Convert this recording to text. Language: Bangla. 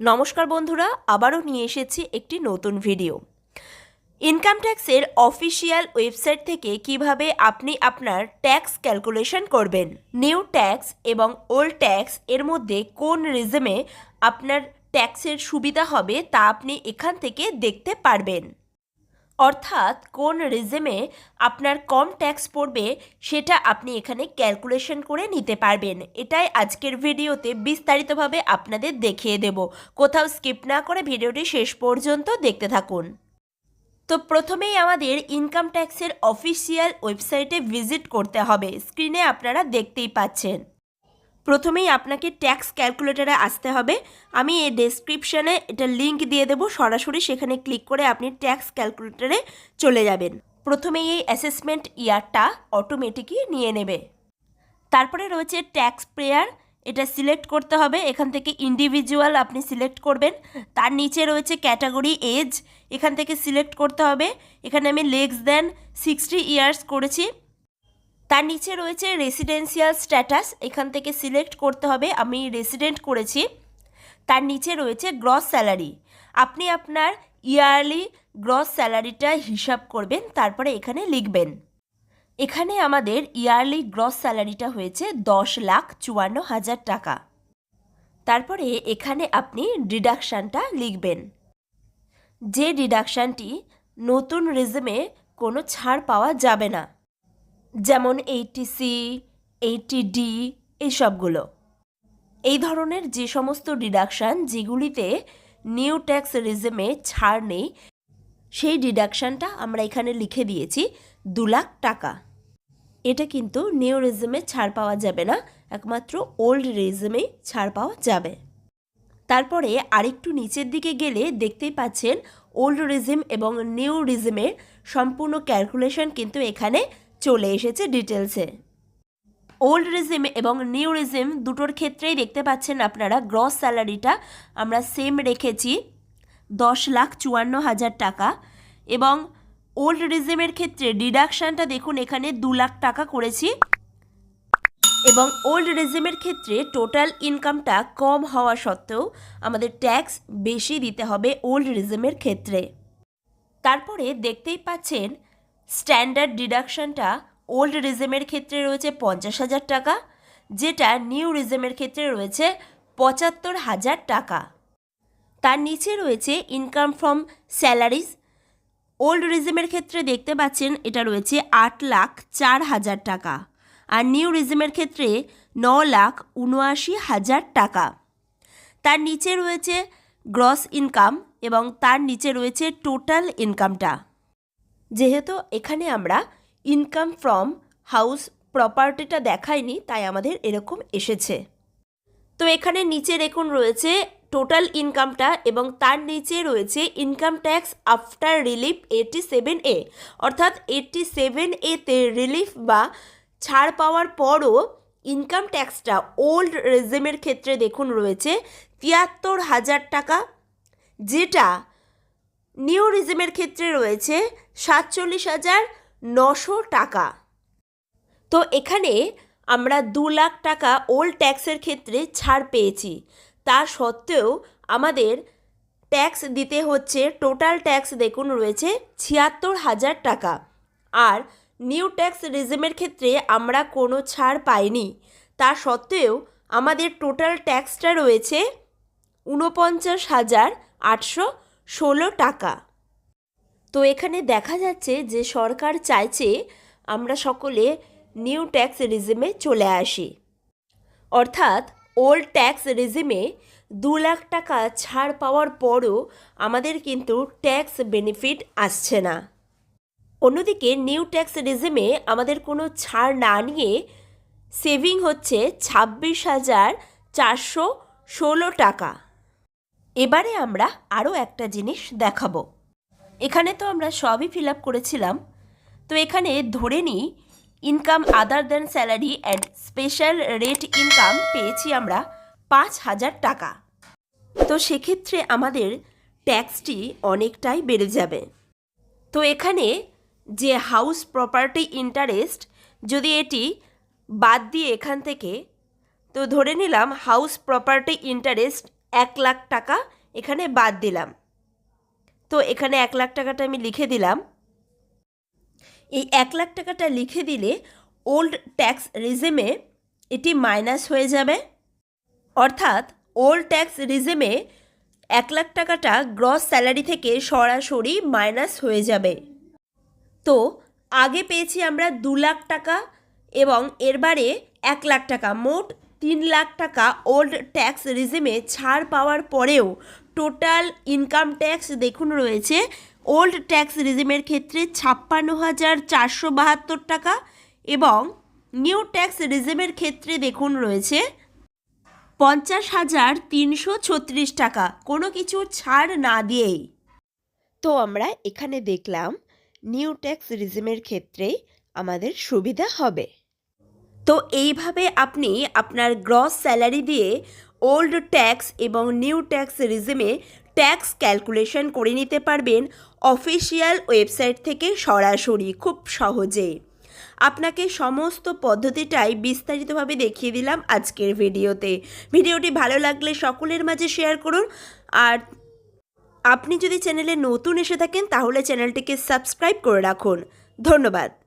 নমস্কার বন্ধুরা, আবারও নিয়ে এসেছি একটি নতুন ভিডিও। ইনকাম ট্যাক্সের অফিসিয়াল ওয়েবসাইট থেকে কীভাবে আপনি আপনার ট্যাক্স ক্যালকুলেশন করবেন। নিউ ট্যাক্স এবং ওল্ড ট্যাক্স এর মধ্যে কোন রিজমে আপনার ট্যাক্সের সুবিধা হবে তা আপনি এখান থেকে দেখতে পারবেন। অর্থাৎ কোন রিজমে আপনার কম ট্যাক্স পড়বে সেটা আপনি এখানে ক্যালকুলেশন করে নিতে পারবেন। এটাই আজকের ভিডিওতে বিস্তারিতভাবে আপনাদের দেখিয়ে দেব। কোথাও স্কিপ না করে ভিডিওটি শেষ পর্যন্ত দেখতে থাকুন। তো প্রথমেই আমাদের ইনকাম ট্যাক্সের অফিসিয়াল ওয়েবসাইটে ভিজিট করতে হবে। স্ক্রিনে আপনারা দেখতেই পাচ্ছেন। প্রথমেই আপনাকে ট্যাক্স ক্যালকুলেটরে আসতে হবে। আমি এই ডেসক্রিপশানে এটা লিংক দিয়ে দেবো, সরাসরি সেখানে ক্লিক করে আপনি ট্যাক্স ক্যালকুলেটারে চলে যাবেন। প্রথমেই এই অ্যাসেসমেন্ট ইয়ারটা অটোমেটিকই নিয়ে নেবে। তারপরে রয়েছে ট্যাক্স প্রেয়ার এটা সিলেক্ট করতে হবে। এখান থেকে ইন্ডিভিজুয়াল আপনি সিলেক্ট করবেন। তার নিচে রয়েছে ক্যাটাগরি এজ এখান থেকে সিলেক্ট করতে হবে। এখানে আমি লেগস দেন সিক্সটি ইয়ার্স করেছি। তার নিচে রয়েছে রেসিডেন্সিয়াল স্ট্যাটাস এখান থেকে সিলেক্ট করতে হবে, আমি রেসিডেন্ট করেছি। তার নিচে রয়েছে গ্রস স্যালারি আপনি আপনার ইয়ারলি গ্রস স্যালারিটা হিসাব করবেন, তারপরে এখানে লিখবেন। এখানে আমাদের ইয়ারলি গ্রস স্যালারিটা হয়েছে দশ লাখ চুয়ান্ন হাজার টাকা। তারপরে এখানে আপনি ডিডাকশানটা লিখবেন। যে ডিডাকশানটি নতুন রেজমে কোনো ছাড় পাওয়া যাবে না। যেমন এইটি সি এইটি ডি এইসবগুলো এই ধরনের যে সমস্ত ডিডাকশান যেগুলিতে নিউ ট্যাক্স রিজমে ছাড় নেই, সেই ডিডাকশানটা আমরা এখানে লিখে দিয়েছি, দু লাখ টাকা। এটা কিন্তু নিউ রিজমে ছাড় পাওয়া যাবে না, একমাত্র ওল্ড রিজমেই ছাড় পাওয়া যাবে। তারপরে আরেকটু নিচের দিকে গেলে দেখতেই পাচ্ছেন, ওল্ড রিজম এবং নিউ রিজমের সম্পূর্ণ ক্যালকুলেশন কিন্তু এখানে চলে এসেছে ডিটেলসে ওল্ড রিজিম এবং নিউ রিজিম দুটোর ক্ষেত্রেই দেখতে পাচ্ছেন আপনারা গ্রস স্যালারিটা আমরা সেম রেখেছি, দশ লাখ চুয়ান্ন হাজার টাকা এবং ওল্ড রিজিমের ক্ষেত্রে ডিডাকশানটা দেখুন এখানে দু লাখ টাকা করেছি এবং ওল্ড রেজিমের ক্ষেত্রে টোটাল ইনকামটা কম হওয়া সত্ত্বেও আমাদের ট্যাক্স বেশি দিতে হবে ওল্ড রেজিমের ক্ষেত্রে। তারপরে দেখতেই পাচ্ছেন স্ট্যান্ডার্ড ডিডাকশনটা ওল্ড রিজেমের ক্ষেত্রে রয়েছে পঞ্চাশ হাজার টাকা, যেটা নিউ রিজেমের ক্ষেত্রে রয়েছে পঁচাত্তর হাজার টাকা। তার নিচে রয়েছে ইনকাম ফ্রম স্যালারিজ ওল্ড রিজেমের ক্ষেত্রে দেখতে পাচ্ছেন এটা রয়েছে আট লাখ চার হাজার টাকা আর নিউ রিজেমের ক্ষেত্রে ন লাখ উনআশি হাজার টাকা। তার নিচে রয়েছে গ্রস ইনকাম এবং তার নিচে রয়েছে টোটাল ইনকামটা যেহেতু এখানে আমরা ইনকাম ফ্রম হাউস প্রপার্টিটা দেখাইনি, তাই আমাদের এরকম এসেছে। তো এখানে নিচে দেখুন রয়েছে টোটাল ইনকামটা এবং তার নিচে রয়েছে income tax after relief eighty seven A অর্থাৎ এইটি সেভেন এতে রিলিফ বা ছাড় পাওয়ার পরও ইনকাম ট্যাক্সটা ওল্ড রেজিমের ক্ষেত্রে দেখুন রয়েছে তিয়াত্তর হাজার টাকা, যেটা নিউ রিজিমের ক্ষেত্রে রয়েছে সাতচল্লিশ হাজার নশো টাকা। তো এখানে আমরা দু লাখ টাকা ওল্ড ট্যাক্সের ক্ষেত্রে ছাড় পেয়েছি। তা সত্ত্বেও আমাদের ট্যাক্স দিতে হচ্ছে, টোটাল ট্যাক্স দেখুন রয়েছে ছিয়াত্তর হাজার টাকা। আর নিউ ট্যাক্স রিজিমের ক্ষেত্রে আমরা কোনো ছাড় পাইনি। তা সত্ত্বেও আমাদের টোটাল ট্যাক্সটা রয়েছে ঊনপঞ্চাশ হাজার আটশো ষোলো টাকা। তো এখানে দেখা যাচ্ছে যে সরকার চাইছে আমরা সকলে নিউ ট্যাক্স রিজিমে চলে আসি। অর্থাৎ ওল্ড ট্যাক্স রিজিমে দু লাখ টাকা ছাড় পাওয়ার পরও আমাদের কিন্তু ট্যাক্স বেনিফিট আসছে না। অন্যদিকে নিউ ট্যাক্স রিজিমে আমাদের কোনো ছাড় না নিয়ে সেভিং হচ্ছে ছাব্বিশ হাজার চারশো ষোলো টাকা। এবারে আমরা আরও একটা জিনিস দেখাবো। এখানে তো আমরা সবই ফিল আপ করেছিলাম। তো এখানে ধরে নিই income other than salary and special rate income পেয়েছি আমরা পাঁচ হাজার টাকা। তো সেক্ষেত্রে আমাদের ট্যাক্সটি অনেকটাই বেড়ে যাবে। তো এখানে যে হাউস প্রপার্টি ইন্টারেস্ট যদি এটি বাদ দিয়ে এখান থেকে, তো ধরে নিলাম হাউস প্রপার্টি ইন্টারেস্ট এক লাখ টাকা এখানে বাদ দিলাম। তো এখানে এক লাখ টাকাটা আমি লিখে দিলাম। এই এক লাখ টাকাটা লিখে দিলে ওল্ড ট্যাক্স রিজেমে এটি মাইনাস হয়ে যাবে। অর্থাৎ ওল্ড ট্যাক্স রিজেমে এক লাখ টাকাটা গ্রস স্যালারি থেকে সরাসরি মাইনাস হয়ে যাবে। তো আগে পেয়েছি আমরা দু লাখ টাকা এবং এরবারে এক লাখ টাকা। মোট তিন লাখ টাকা ওল্ড ট্যাক্স রিজিমে ছাড় পাওয়ার পরেও টোটাল ইনকাম ট্যাক্স দেখুন রয়েছে, ওল্ড ট্যাক্স রিজিমের ক্ষেত্রে ছাপ্পান্ন হাজার চারশো বাহাত্তর টাকা এবং নিউ ট্যাক্স রিজিমের ক্ষেত্রে দেখুন রয়েছে পঞ্চাশ হাজার তিনশো ছত্রিশ টাকা, কোনো কিছু ছাড় না দিয়েই। তো আমরা এখানে দেখলাম নিউ ট্যাক্স রিজিমের ক্ষেত্রে আমাদের সুবিধা হবে। তো এইভাবে আপনি আপনার গ্রস স্যালারি দিয়ে ওল্ড ট্যাক্স এবং নিউ ট্যাক্স রিজিমে ট্যাক্স ক্যালকুলেশন করে নিতে পারবেন অফিসিয়াল ওয়েবসাইট থেকে সরাসরি খুব সহজে। আপনাকে সমস্ত পদ্ধতিটাই বিস্তারিতভাবে দেখিয়ে দিলাম আজকের ভিডিওতে। ভিডিওটি ভালো লাগলে সকলের মাঝে শেয়ার করুন আর আপনি যদি চ্যানেলে নতুন এসে থাকেন তাহলে চ্যানেলটিকে সাবস্ক্রাইব করে রাখুন। ধন্যবাদ।